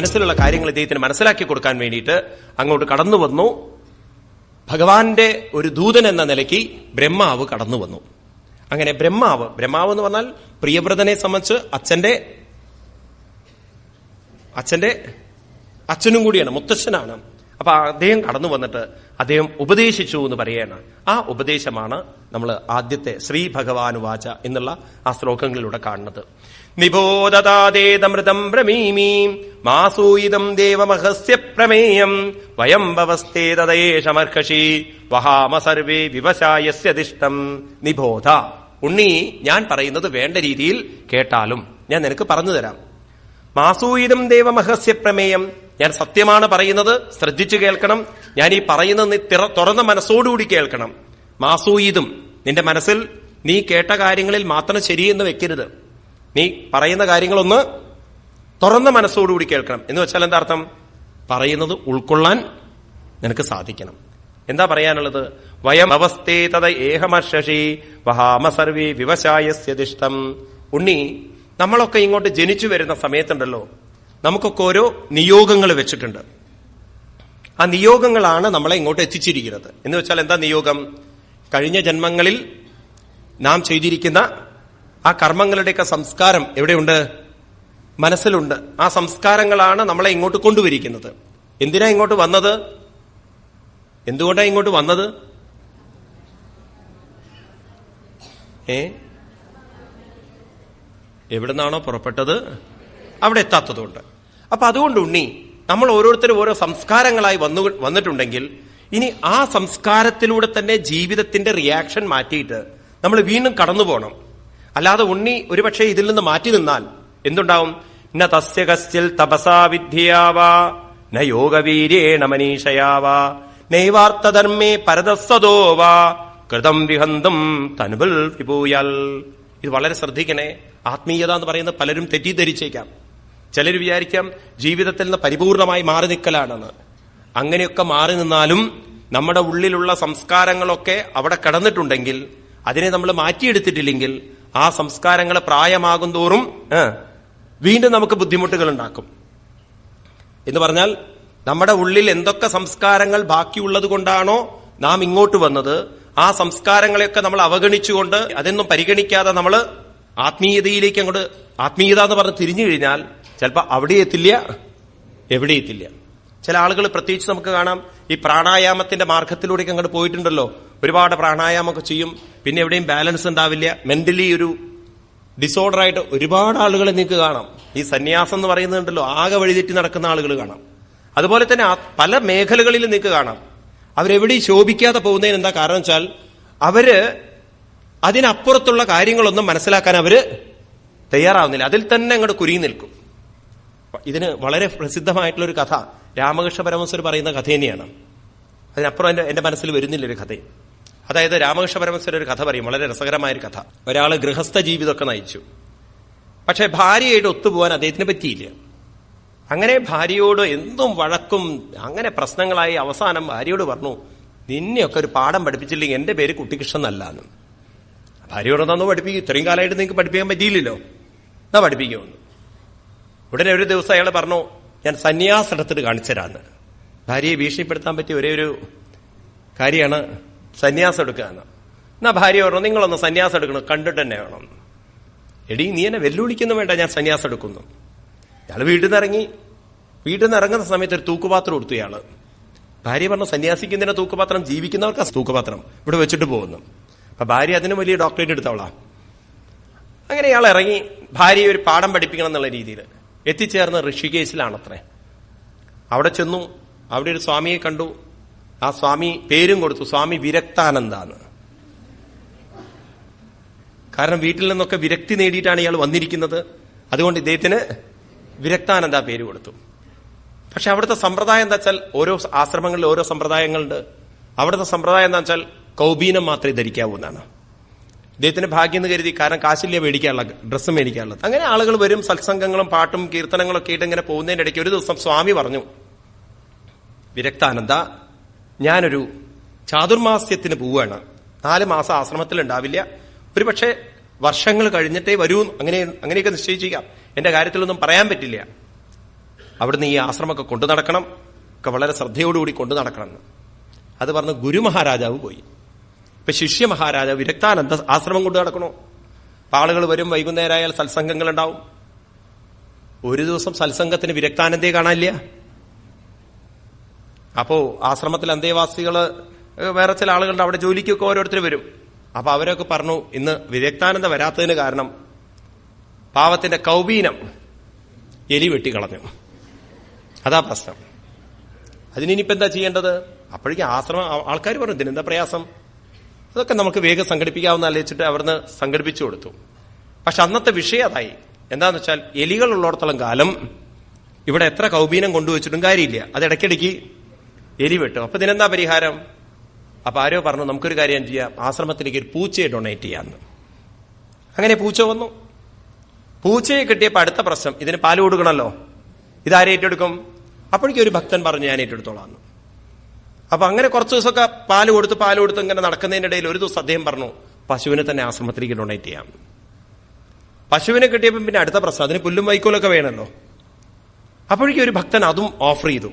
മനസ്സിലുള്ള കാര്യങ്ങൾ ഇദ്ദേഹത്തിന് മനസ്സിലാക്കി കൊടുക്കാൻ വേണ്ടിയിട്ട് അങ്ങോട്ട് കടന്നു വന്നു. ഭഗവാന്റെ ഒരു ദൂതൻ എന്ന നിലയ്ക്ക് ബ്രഹ്മാവ് കടന്നു വന്നു. അങ്ങനെ ബ്രഹ്മാവ് ബ്രഹ്മാവ് എന്ന് പറഞ്ഞാൽ പ്രിയവ്രതനെ സംബന്ധിച്ച് അച്ഛന്റെ അച്ഛന്റെ അച്ഛനും കൂടിയാണ് മുത്തച്ഛനാണ് അപ്പൊ അദ്ദേഹം കടന്നു വന്നിട്ട് അദ്ദേഹം ഉപദേശിച്ചു എന്ന് പറയാണ് ആ ഉപദേശമാണ് നമ്മൾ ആദ്യത്തെ ശ്രീ ഭഗവാനുവാച എന്നുള്ള ആ ശ്ലോകങ്ങളിലൂടെ കാണുന്നത്. നിബോധതാദേതമൃതം ബ്രമീമീ മാസൂയിതം ദേവമഹസ്യ പ്രമേയം. വയം വവസ്തേ തദയേഷമർഹഷി വഹാമ സർവേ വിവശായസ്യതിഷ്ടം നിബോധ. ഉണ്ണി ഞാൻ പറയുന്നത് വേണ്ട രീതിയിൽ കേട്ടാലും ഞാൻ നിനക്ക് പറഞ്ഞു തരാം. മാസൂയിതം ദേവമഹസ്യ പ്രമേയം. ഞാൻ സത്യമാണ് പറയുന്നത് ശ്രദ്ധിച്ചു കേൾക്കണം. ഞാൻ ഈ പറയുന്നത് തുറന്ന മനസ്സോടുകൂടി കേൾക്കണം. മാസൂയിതും നിന്റെ മനസ്സിൽ നീ കേട്ട കാര്യങ്ങളിൽ മാത്രം ശരിയെന്ന് വെക്കരുത്. നീ പറയുന്ന കാര്യങ്ങളൊന്ന് തുറന്ന മനസ്സോടുകൂടി കേൾക്കണം. എന്ന് വെച്ചാൽ എന്താ അർത്ഥം? പറയുന്നത് ഉൾക്കൊള്ളാൻ നിനക്ക് സാധിക്കണം. എന്താ പറയാനുള്ളത്? വയം അവസ്ഥേ തത ഏഹമർഷി വഹാമ സർവേ വിവശായസ്യദിഷ്ടം ഉണ്ണി നമ്മളൊക്കെ ഇങ്ങോട്ട് ജനിച്ചു വരുന്ന സമയത്തുണ്ടല്ലോ നമുക്കൊക്കെ ഓരോ നിയോഗങ്ങൾ വെച്ചിട്ടുണ്ട്. ആ നിയോഗങ്ങളാണ് നമ്മളെ ഇങ്ങോട്ട് എത്തിച്ചിരിക്കുന്നത്. എന്ന് വെച്ചാൽ എന്താ നിയോഗം? കഴിഞ്ഞ ജന്മങ്ങളിൽ നാം ചെയ്തിരിക്കുന്ന ആ കർമ്മങ്ങളുടെയൊക്കെ സംസ്കാരം എവിടെയുണ്ട്? മനസ്സിലുണ്ട്. ആ സംസ്കാരങ്ങളാണ് നമ്മളെ ഇങ്ങോട്ട് കൊണ്ടുവരിക്കുന്നത്. എന്തിനാ ഇങ്ങോട്ട് വന്നത്? എന്തുകൊണ്ടാണ് ഇങ്ങോട്ട് വന്നത്? ഏ? എവിടുന്നാണോ പുറപ്പെട്ടത്? അവിടെ എത്താത്തതുകൊണ്ട്. അപ്പൊ അതുകൊണ്ട് ഉണ്ണി നമ്മൾ ഓരോരുത്തരും ഓരോ സംസ്കാരങ്ങളായി വന്നു വന്നിട്ടുണ്ടെങ്കിൽ ഇനി ആ സംസ്കാരത്തിലൂടെ തന്നെ ജീവിതത്തിന്റെ റിയാക്ഷൻ മാറ്റിയിട്ട് നമ്മൾ വീണ്ടും കടന്നു പോകണം അല്ലാതെ ഉണ്ണി ഒരുപക്ഷെ ഇതിൽ നിന്ന് മാറ്റി നിന്നാൽ എന്തുണ്ടാവും? ന തസ്യ കസ്യൽ തപസാ വിദ്യയാവാ ന യോഗവീര്യേണ മനീഷയാവാ നൈവാർത്ഥധർമ്മേ പരതസ്വതോ വാ കൃതം വിഹന്തം തനുബൽ വിഭൂയാൽ. ഇത് വളരെ ശ്രദ്ധിക്കണേ. ആത്മീയത എന്ന് പറയുന്നത് പലരും തെറ്റിദ്ധരിച്ചേക്കാം. ചിലർ വിചാരിക്കാം ജീവിതത്തിൽ നിന്ന് പരിപൂർണമായി മാറി നിൽക്കലാണെന്ന് അങ്ങനെയൊക്കെ മാറി നിന്നാലും നമ്മുടെ ഉള്ളിലുള്ള സംസ്കാരങ്ങളൊക്കെ അവിടെ കടന്നിട്ടുണ്ടെങ്കിൽ അതിനെ നമ്മൾ മാറ്റിയെടുത്തിട്ടില്ലെങ്കിൽ ആ സംസ്കാരങ്ങൾ പ്രായമാകും തോറും വീണ്ടും നമുക്ക് ബുദ്ധിമുട്ടുകൾ ഉണ്ടാക്കും. എന്ന് പറഞ്ഞാൽ നമ്മുടെ ഉള്ളിൽ എന്തൊക്കെ സംസ്കാരങ്ങൾ ബാക്കിയുള്ളത് കൊണ്ടാണോ നാം ഇങ്ങോട്ട് വന്നത് ആ സംസ്കാരങ്ങളെയൊക്കെ നമ്മൾ അവഗണിച്ചുകൊണ്ട് അതൊന്നും പരിഗണിക്കാതെ നമ്മൾ ആത്മീയതയിലേക്ക് അങ്ങോട്ട് ആത്മീയത എന്ന് പറഞ്ഞ് തിരിഞ്ഞു കഴിഞ്ഞാൽ ചിലപ്പോൾ അവിടെ എത്തില്ല എവിടെ എത്തില്ല. ചില ആളുകൾ പ്രത്യേകിച്ച് നമുക്ക് കാണാം ഈ പ്രാണായാമത്തിന്റെ മാർഗത്തിലൂടെയൊക്കെ അങ്ങോട്ട് പോയിട്ടുണ്ടല്ലോ. ഒരുപാട് പ്രാണായാമൊക്കെ ചെയ്യും. പിന്നെ എവിടെയും ബാലൻസ് ഉണ്ടാവില്ല. മെന്റലി ഒരു ഡിസോർഡർ ആയിട്ട് ഒരുപാട് ആളുകളെ നിങ്ങൾക്ക് കാണാം. ഈ സന്യാസം എന്ന് പറയുന്നുണ്ടല്ലോ ആകെ വഴിതെറ്റി നടക്കുന്ന ആളുകൾ കാണാം. അതുപോലെ തന്നെ പല മേഖലകളിലും നിങ്ങൾക്ക് കാണാം. അവരെവിടെയും ശോഭിക്കാതെ പോകുന്നതിന് എന്താ കാരണം വെച്ചാൽ അവർ അതിനപ്പുറത്തുള്ള കാര്യങ്ങളൊന്നും മനസ്സിലാക്കാൻ അവർ തയ്യാറാവുന്നില്ല. അതിൽ തന്നെ അങ്ങോട്ട് കുരുങ്ങി നിൽക്കും. ഇതിന് വളരെ പ്രസിദ്ധമായിട്ടുള്ള ഒരു കഥ രാമകൃഷ്ണ പരമസ്വർ പറയുന്ന കഥ തന്നെയാണ്. അതിനപ്പുറം എന്റെ മനസ്സിൽ വരുന്നില്ല ഒരു കഥ അതായത് രാമകൃഷ്ണ പരമസ്വര ഒരു കഥ പറയും വളരെ രസകരമായ ഒരു കഥ. ഒരാൾ ഗൃഹസ്ഥ ജീവിതമൊക്കെ നയിച്ചു. പക്ഷെ ഭാര്യയായിട്ട് ഒത്തുപോകാൻ അദ്ദേഹത്തിന് പറ്റിയില്ല. അങ്ങനെ ഭാര്യയോട് എന്തും വഴക്കും അങ്ങനെ പ്രശ്നങ്ങളായി അവസാനം ഭാര്യയോട് പറഞ്ഞു നിന്നെയൊക്കെ ഒരു പാഠം പഠിപ്പിച്ചില്ലെങ്കിൽ എന്റെ പേര് കുട്ടികൃഷ്ണൻ അല്ലാന്ന്. ഭാര്യയോട് തന്നു പഠിപ്പിക്കും ഇത്രയും കാലമായിട്ട് നിങ്ങൾക്ക് പഠിപ്പിക്കാൻ പറ്റിയില്ലല്ലോ. എന്നാ പഠിപ്പിക്കുമെന്ന് ഉടനെ ഒരു ദിവസം അയാൾ പറഞ്ഞു ഞാൻ സന്യാസം എടുത്തിട്ട് ഭാര്യയെ ഭീഷണിപ്പെടുത്താൻ പറ്റിയ ഒരേ ഒരു കാര്യമാണ് സന്യാസം എടുക്കാന്ന് എന്ന് ഭാര്യ പറഞ്ഞു നിങ്ങളൊന്ന് സന്യാസം എടുക്കണം കണ്ടിട്ട് തന്നെ വേണം. എടി നീ എന്നെ വെല്ലുവിളിക്കുന്നു വേണ്ട ഞാൻ സന്യാസം എടുക്കുന്നു. ഇയാൾ വീട്ടിൽ നിന്ന് ഇറങ്ങി. വീട്ടിൽ നിന്ന് ഇറങ്ങുന്ന സമയത്ത് ഒരു തൂക്കുപാത്രം കൊടുത്തു ഇയാൾ. ഭാര്യ പറഞ്ഞു സന്യാസിക്കുന്നതിന്റെ തൂക്കുപാത്രം ജീവിക്കുന്നവർക്ക് തൂക്കുപാത്രം. ഇവിടെ വെച്ചിട്ട് പോകുന്നു. അപ്പൊ ഭാര്യ അതിനും വലിയ ഡോക്ടറേറ്റ് എടുത്തവളാ. അങ്ങനെ ഇയാൾ ഇറങ്ങി. ഭാര്യയെ ഒരു പാഠം പഠിപ്പിക്കണം എന്നുള്ള രീതിയിൽ. എത്തിച്ചേർന്ന് ഋഷികേശിലാണത്രേ. അവിടെ ചെന്നു. അവിടെ ഒരു സ്വാമിയെ കണ്ടു. ആ സ്വാമി പേരും കൊടുത്തു സ്വാമി വിരക്താനന്ദാന്ന്. കാരണം വീട്ടിൽ നിന്നൊക്കെ വിരക്തി നേടിയിട്ടാണ് ഇയാൾ വന്നിരിക്കുന്നത്. അതുകൊണ്ട് ഇദ്ദേഹത്തിന് വിരക്താനന്ദ പേര് കൊടുത്തു. പക്ഷെ അവിടുത്തെ സമ്പ്രദായം എന്താ വെച്ചാൽ ഓരോ ആശ്രമങ്ങളിൽ ഓരോ സമ്പ്രദായങ്ങളുണ്ട്. അവിടുത്തെ സമ്പ്രദായം എന്താ വെച്ചാൽ കൗബീനം മാത്രമേ ധരിക്കാവൂ എന്നാണ്. ഇദ്ദേഹത്തിന് ഭാഗ്യം എന്ന് കരുതി കാരണം കാശില്ല മേടിക്കാനുള്ള ഡ്രസ്സ് മേടിക്കാനുള്ളത്. അങ്ങനെ ആളുകൾ വരും സത്സംഗങ്ങളും പാട്ടും കീർത്തനങ്ങളും ഒക്കെ ആയിട്ട് ഇങ്ങനെ പോകുന്നതിന്റെ ഇടയ്ക്ക് ഒരു ദിവസം സ്വാമി പറഞ്ഞു വിരക്താനന്ദ ഞാനൊരു ചാതുർമാസ്യത്തിന് പോവുകയാണ്. നാല് മാസം ആശ്രമത്തിൽ ഉണ്ടാവില്ല ഒരുപക്ഷെ വർഷങ്ങൾ കഴിഞ്ഞിട്ടേ വരൂ അങ്ങനെ അങ്ങനെയൊക്കെ നിശ്ചയിച്ചിരിക്കാം. എന്റെ കാര്യത്തിലൊന്നും പറയാൻ പറ്റില്ല. അവിടുന്ന് ഈ ആശ്രമമൊക്കെ കൊണ്ടു നടക്കണം. ഒക്കെ വളരെ ശ്രദ്ധയോടുകൂടി കൊണ്ടു നടക്കണം. അത് പറഞ്ഞ് ഗുരു മഹാരാജാവ് പോയി. ഇപ്പൊ ശിഷ്യ മഹാരാജാവ് വിരക്താനന്ദ ആശ്രമം കൊണ്ടു നടക്കണോ. ആളുകൾ വരും വൈകുന്നേരമായാൽ സത്സംഗങ്ങൾ ഉണ്ടാവും ഒരു ദിവസം സത്സംഗത്തിന് വിരക്താനന്ദയെ കാണാനില്ല. അപ്പോ ആശ്രമത്തിൽ അന്തേവാസികൾ വേറെ ചില ആളുകളുടെ അവിടെ ജോലിക്കൊക്കെ ഓരോരുത്തർ വരും. അപ്പൊ അവരൊക്കെ പറഞ്ഞു ഇന്ന് വിദഗ്ധാനന്ദ വരാത്തതിന് കാരണം പാവത്തിന്റെ കൗബീനം എലി വെട്ടിക്കളഞ്ഞു. അതാ പ്രശ്നം. അതിനിപ്പോ എന്താ ചെയ്യേണ്ടത്? അപ്പോഴേക്കും ആശ്രമം ആൾക്കാർ പറഞ്ഞു ഇതിനെന്താ പ്രയാസം? അതൊക്കെ നമുക്ക് വേഗം സംഘടിപ്പിക്കാവുന്ന ആലോചിച്ചിട്ട് അവിടുന്ന് സംഘടിപ്പിച്ചു കൊടുത്തു. പക്ഷെ അന്നത്തെ വിഷയം അതായി. എന്താന്ന് വെച്ചാൽ എലികൾ ഉള്ളിടത്തോളം കാലം ഇവിടെ എത്ര കൗബീനം കൊണ്ടുവച്ചിട്ടും കാര്യമില്ല. അത് ഇടയ്ക്കിടയ്ക്ക് എലി വെട്ടും അപ്പൊ ഇതിനെന്താ പരിഹാരം? അപ്പൊ ആരോ പറഞ്ഞു നമുക്കൊരു കാര്യം ചെയ്യാം. ആശ്രമത്തിലേക്ക് ഒരു പൂച്ചയെ ഡൊണേറ്റ് ചെയ്യാന്ന്. അങ്ങനെ പൂച്ച വന്നു. പൂച്ചയെ കിട്ടിയപ്പോ അടുത്ത പ്രശ്നം ഇതിന് പാൽ കൊടുക്കണമല്ലോ ഇതാരെ ഏറ്റെടുക്കും? അപ്പോഴേക്കും ഒരു ഭക്തൻ പറഞ്ഞു ഞാൻ ഏറ്റെടുത്തോളാം അപ്പൊ അങ്ങനെ കുറച്ച് ദിവസമൊക്കെ പാൽ കൊടുത്ത് പാൽ കൊടുത്ത് ഇങ്ങനെ നടക്കുന്നതിന്റെ ഇടയിൽ ഒരു ദിവസം അദ്ദേഹം പറഞ്ഞു പശുവിനെ തന്നെ ആശ്രമത്തിലേക്ക് ഡൊണേറ്റ് ചെയ്യാം. പശുവിനെ കിട്ടിയപ്പോൾ പിന്നെ അടുത്ത പ്രശ്നം അതിന് പുല്ലും വൈക്കോലൊക്കെ വേണമല്ലോ അപ്പോഴേക്കും ഒരു ഭക്തൻ അതും ഓഫർ ചെയ്തു.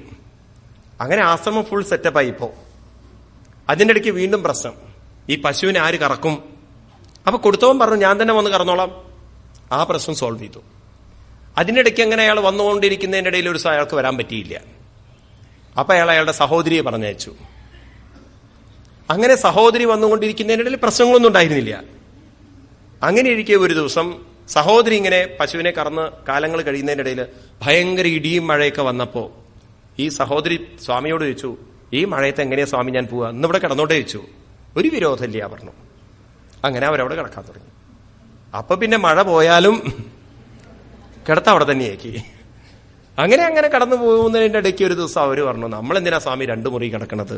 അങ്ങനെ ആശ്രമം ഫുൾ സെറ്റപ്പായി ഇപ്പോ. അതിന്റെ ഇടയ്ക്ക് വീണ്ടും പ്രശ്നം. ഈ പശുവിനെ ആര് കറക്കും? അപ്പൊ കൊടുത്തവൻ പറഞ്ഞു ഞാൻ തന്നെ വന്ന് കറന്നോളാം. ആ പ്രശ്നം സോൾവ് ചെയ്തു. അതിനിടയ്ക്ക് അങ്ങനെ അയാൾ വന്നുകൊണ്ടിരിക്കുന്നതിന്റെ ഇടയിൽ ഒരു അയാൾക്ക് വരാൻ പറ്റിയില്ല. അപ്പൊ അയാൾ അയാളുടെ സഹോദരിയെ പറഞ്ഞയച്ചു. അങ്ങനെ സഹോദരി വന്നുകൊണ്ടിരിക്കുന്നതിന്റെ ഇടയിൽ പ്രശ്നങ്ങളൊന്നും ഉണ്ടായിരുന്നില്ല. അങ്ങനെ ഇരിക്കെ ഒരു ദിവസം സഹോദരി ഇങ്ങനെ പശുവിനെ കറന്ന് കാലങ്ങൾ കഴിയുന്നതിന്റെ ഇടയിൽ ഭയങ്കര ഇടിയും മഴയൊക്കെ വന്നപ്പോ ഈ സഹോദരി സ്വാമിയോട് ചോദിച്ചു ഈ മഴയത്ത് എങ്ങനെയാ സ്വാമി ഞാൻ പോവാ ഇന്നിവിടെ കിടന്നോട്ടെ ചോദിച്ചു. ഒരു വിരോധമില്ല പറഞ്ഞു. അങ്ങനെ അവരവിടെ കിടക്കാൻ തുടങ്ങി. അപ്പൊ പിന്നെ മഴ പോയാലും കിടത്ത അവിടെ തന്നെയാക്കി. അങ്ങനെ അങ്ങനെ കടന്നു പോകുന്നതിന്റെ ഇടയ്ക്ക് ഒരു ദിവസം അവർ പറഞ്ഞു നമ്മൾ എന്തിനാ സ്വാമി രണ്ടു മുറി കിടക്കണത്?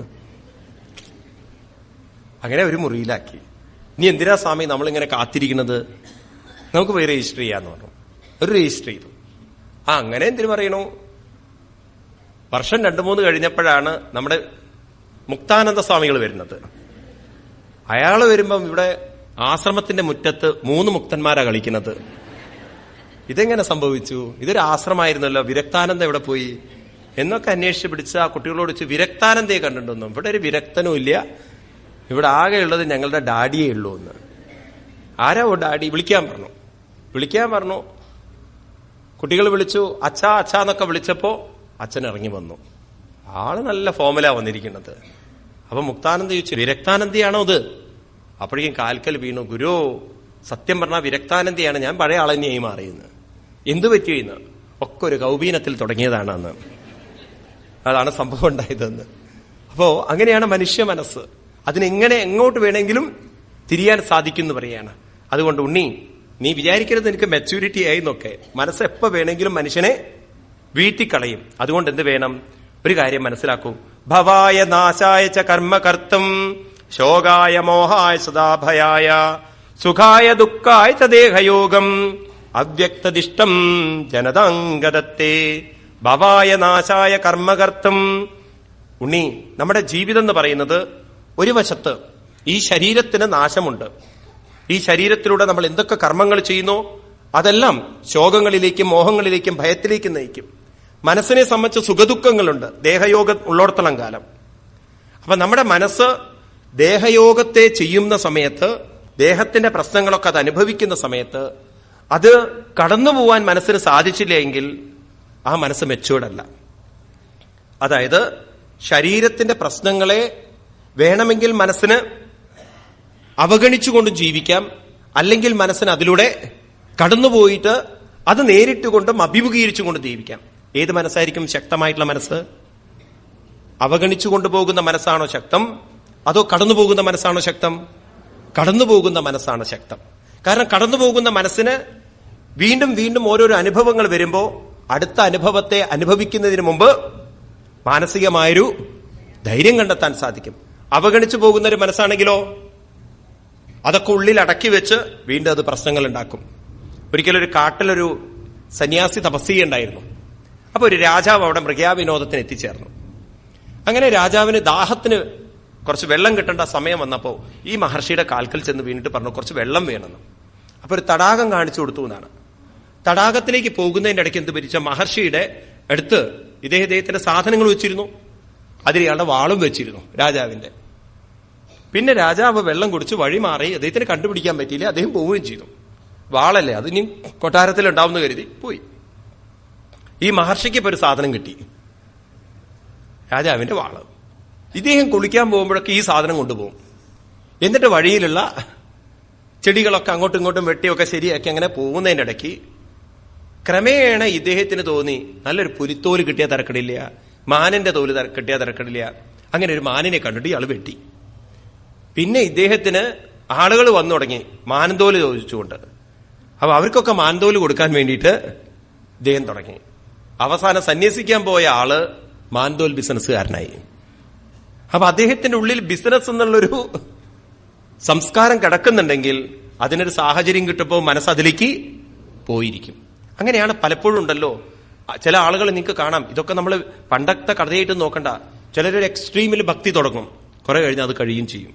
അങ്ങനെ ഒരു മുറിയിലാക്കി. ഇനി എന്തിനാ സ്വാമി നമ്മളിങ്ങനെ കാത്തിരിക്കുന്നത് നമുക്ക് പോയി രജിസ്റ്റർ ചെയ്യാന്ന് പറഞ്ഞു. ഒരു രജിസ്റ്റർ ചെയ്തു. ആ അങ്ങനെ എന്തിനു പറയണു? വർഷം രണ്ടു മൂന്ന് കഴിഞ്ഞപ്പോഴാണ് നമ്മുടെ മുക്താനന്ദ സ്വാമികൾ വരുന്നത്. അയാൾ വരുമ്പം ഇവിടെ ആശ്രമത്തിന്റെ മുറ്റത്ത് മൂന്ന് മുക്തന്മാരാ കളിക്കുന്നത്. ഇതെങ്ങനെ സംഭവിച്ചു? ഇതൊരു ആശ്രമമായിരുന്നല്ലോ വിരക്താനന്ദ എവിടെ പോയി? എന്നൊക്കെ അന്വേഷിച്ച് പിടിച്ച ആ കുട്ടികളോട് വെച്ച് വിരക്താനന്ദയെ കണ്ടിട്ടൊന്നും ഇവിടെ ഒരു വിരക്തനും ഇല്ല. ഇവിടെ ആകെയുള്ളത് ഞങ്ങളുടെ ഡാഡിയേ ഉള്ളൂ എന്ന്. ആരാ ഓ ഡാഡി? വിളിക്കാൻ പറഞ്ഞു. വിളിക്കാൻ പറഞ്ഞു. കുട്ടികൾ വിളിച്ചു അച്ഛാ അച്ഛാ എന്നൊക്കെ വിളിച്ചപ്പോ അച്ഛൻ ഇറങ്ങി വന്നു. ആൾ നല്ല ഫോമിലാ വന്നിരിക്കുന്നത്. അപ്പൊ മുക്താനന്ദ ചോദിച്ചു വിരക്താനന്ദിയാണോ അത് അപ്പോഴേക്കും കാൽക്കൽ വീണു ഗുരു സത്യം പറഞ്ഞാൽ വിരക്താനന്ദിയാണ്. ഞാൻ പഴയ ആൾ തന്നെയായി മാറിയെന്ന്. എന്തു പറ്റി ഇന്ന്? ഒക്കെ ഒരു കൗബീനത്തിൽ തുടങ്ങിയതാണ് അന്ന് അതാണ് സംഭവം ഉണ്ടായതെന്ന്. അപ്പോ അങ്ങനെയാണ് മനുഷ്യ മനസ്സ്. അതിനെങ്ങനെ എങ്ങോട്ട് വേണമെങ്കിലും തിരിയാൻ സാധിക്കും എന്ന് പറയാണ്. അതുകൊണ്ട് ഉണ്ണി നീ വിചാരിക്കരുത് എനിക്ക് മെച്ചൂരിറ്റി ആയി എന്നൊക്കെ. മനസ്സ് എപ്പോ വേണമെങ്കിലും മനുഷ്യനെ വീട്ടിക്കളയും. അതുകൊണ്ട് എന്ത് വേണം? ഒരു കാര്യം മനസ്സിലാക്കൂ. ഭവായ നാശായ ച കർമ്മകർത്തും ശോകായ മോഹായ സദാഭയായ സുഖായ ദുഃഖായ ദേഹയോഗം അവ്യക്തദിഷ്ടം ജനതാംഗതത്തെ ഭവായ നാശായ കർമ്മകർത്തും ഉണ്ണി നമ്മുടെ ജീവിതം എന്ന് പറയുന്നത് ഒരു വശത്ത് ഈ ശരീരത്തിന് നാശമുണ്ട്. ഈ ശരീരത്തിലൂടെ നമ്മൾ എന്തൊക്കെ കർമ്മങ്ങൾ ചെയ്യുന്നു അതെല്ലാം ശോകങ്ങളിലേക്കും മോഹങ്ങളിലേക്കും ഭയത്തിലേക്കും നയിക്കും. മനസ്സിനെ സംബന്ധിച്ച് സുഖദുഃഖങ്ങളുണ്ട്. ദേഹയോഗം ഉള്ളോടത്തോളം കാലം. അപ്പൊ നമ്മുടെ മനസ്സ് ദേഹയോഗത്തെ ചെയ്യുന്ന സമയത്ത് ദേഹത്തിന്റെ പ്രശ്നങ്ങളൊക്കെ അത് അനുഭവിക്കുന്ന സമയത്ത് അത് കടന്നു പോവാൻ മനസ്സിന് സാധിച്ചില്ല എങ്കിൽ ആ മനസ്സ് മെച്ചൂർഡല്ല അതായത് ശരീരത്തിന്റെ പ്രശ്നങ്ങളെ വേണമെങ്കിൽ മനസ്സിന് അവഗണിച്ചുകൊണ്ട് ജീവിക്കാം അല്ലെങ്കിൽ മനസ്സിന് അതിലൂടെ കടന്നുപോയിട്ട് അത് നേരിട്ടുകൊണ്ടും അഭിമുഖീകരിച്ചുകൊണ്ട് ജീവിക്കാം. ഏത് മനസ്സായിരിക്കും ശക്തമായിട്ടുള്ള മനസ്സ്? അവഗണിച്ചു കൊണ്ടുപോകുന്ന മനസ്സാണോ ശക്തം? അതോ കടന്നു പോകുന്ന മനസ്സാണോ ശക്തം? കടന്നു പോകുന്ന മനസ്സാണ് ശക്തം. കാരണം കടന്നു പോകുന്ന മനസ്സിന് വീണ്ടും വീണ്ടും ഓരോരോ അനുഭവങ്ങൾ വരുമ്പോൾ അടുത്ത അനുഭവത്തെ അനുഭവിക്കുന്നതിന് മുമ്പ് മാനസികമായൊരു ധൈര്യം കണ്ടെത്താൻ സാധിക്കും. അവഗണിച്ചു പോകുന്ന ഒരു മനസ്സാണെങ്കിലോ അതൊക്കെ ഉള്ളിൽ അടക്കി വെച്ച് വീണ്ടും അത് പ്രശ്നങ്ങൾ ഉണ്ടാക്കും. ഒരിക്കലൊരു കാട്ടിലൊരു സന്യാസി തപസ് ചെയ്യണ്ടായിരുന്നു അപ്പൊ ഒരു രാജാവ് അവിടെ മൃഗയാവിനോദത്തിന് എത്തിച്ചേർന്നു. അങ്ങനെ രാജാവിന് ദാഹത്തിന് കുറച്ച് വെള്ളം കിട്ടേണ്ട സമയം വന്നപ്പോൾ ഈ മഹർഷിയുടെ കാൽക്കൽ ചെന്ന് വീണിട്ട് പറഞ്ഞു കുറച്ച് വെള്ളം വേണമെന്ന് അപ്പൊ ഒരു തടാകം കാണിച്ചു കൊടുത്തു എന്നാണ്. തടാകത്തിലേക്ക് പോകുന്നതിന്റെ ഇടയ്ക്ക് എന്ത് പിരിച്ച മഹർഷിയുടെ അടുത്ത് ഇദ്ദേഹ ഇദ്ദേഹത്തിന്റെ സാധനങ്ങൾ വെച്ചിരുന്നു. അതിലയാളുടെ വാളും വെച്ചിരുന്നു രാജാവിന്റെ. പിന്നെ രാജാവ് വെള്ളം കുടിച്ച് വഴി മാറി അദ്ദേഹത്തിന് കണ്ടുപിടിക്കാൻ പറ്റിയില്ല അദ്ദേഹം പോവുകയും ചെയ്തു. വാളല്ലേ അത് ഇനി കൊട്ടാരത്തിൽ ഉണ്ടാവുമെന്ന് കരുതി പോയി. ഈ മഹർഷിക്ക് ഇപ്പൊ ഒരു സാധനം കിട്ടി. രാജാവിന്റെ വാൾ. ഇദ്ദേഹം കുളിക്കാൻ പോകുമ്പോഴൊക്കെ ഈ സാധനം കൊണ്ടുപോകും. എന്നിട്ട് വഴിയിലുള്ള ചെടികളൊക്കെ അങ്ങോട്ടും ഇങ്ങോട്ടും വെട്ടിയൊക്കെ ശരിയാക്കി അങ്ങനെ പോകുന്നതിന്റെ ഇടയ്ക്ക് ക്രമേണ ഇദ്ദേഹത്തിന് തോന്നി നല്ലൊരു പുലിത്തോൽ കിട്ടിയ തിരക്കടില്ല മാനിന്റെ തോൽ കിട്ടിയാൽ കിട്ടിയ തിരക്കടില്ല. അങ്ങനെ ഒരു മാനിനെ കണ്ടിട്ട് ഇയാൾ വെട്ടി. പിന്നെ ഇദ്ദേഹത്തിന് ആളുകൾ വന്നു തുടങ്ങി മാനന്തോൽ ചോദിച്ചുകൊണ്ട്. അപ്പൊ അവർക്കൊക്കെ മാനന്തോൽ കൊടുക്കാൻ വേണ്ടിയിട്ട് ഇദ്ദേഹം തുടങ്ങി. അവസാനം സന്യസിക്കാൻ പോയ ആൾ മാൻതോൽ ബിസിനസ്സുകാരനായി. അപ്പൊ അദ്ദേഹത്തിന്റെ ഉള്ളിൽ ബിസിനസ് എന്നുള്ളൊരു സംസ്കാരം കിടക്കുന്നുണ്ടെങ്കിൽ അതിനൊരു സാഹചര്യം കിട്ടുമ്പോൾ മനസ്സ് അതിലേക്ക് പോയിരിക്കും. അങ്ങനെയാണ് പലപ്പോഴും ഉണ്ടല്ലോ. ചില ആളുകൾ നിങ്ങൾക്ക് കാണാം. ഇതൊക്കെ നമ്മൾ പണ്ടത്തെ കഥയായിട്ട് നോക്കണ്ട. ചിലരൊരു എക്സ്ട്രീമിൽ ഭക്തി തുടങ്ങും. കുറെ കഴിഞ്ഞ് അത് കഴിയും ചെയ്യും.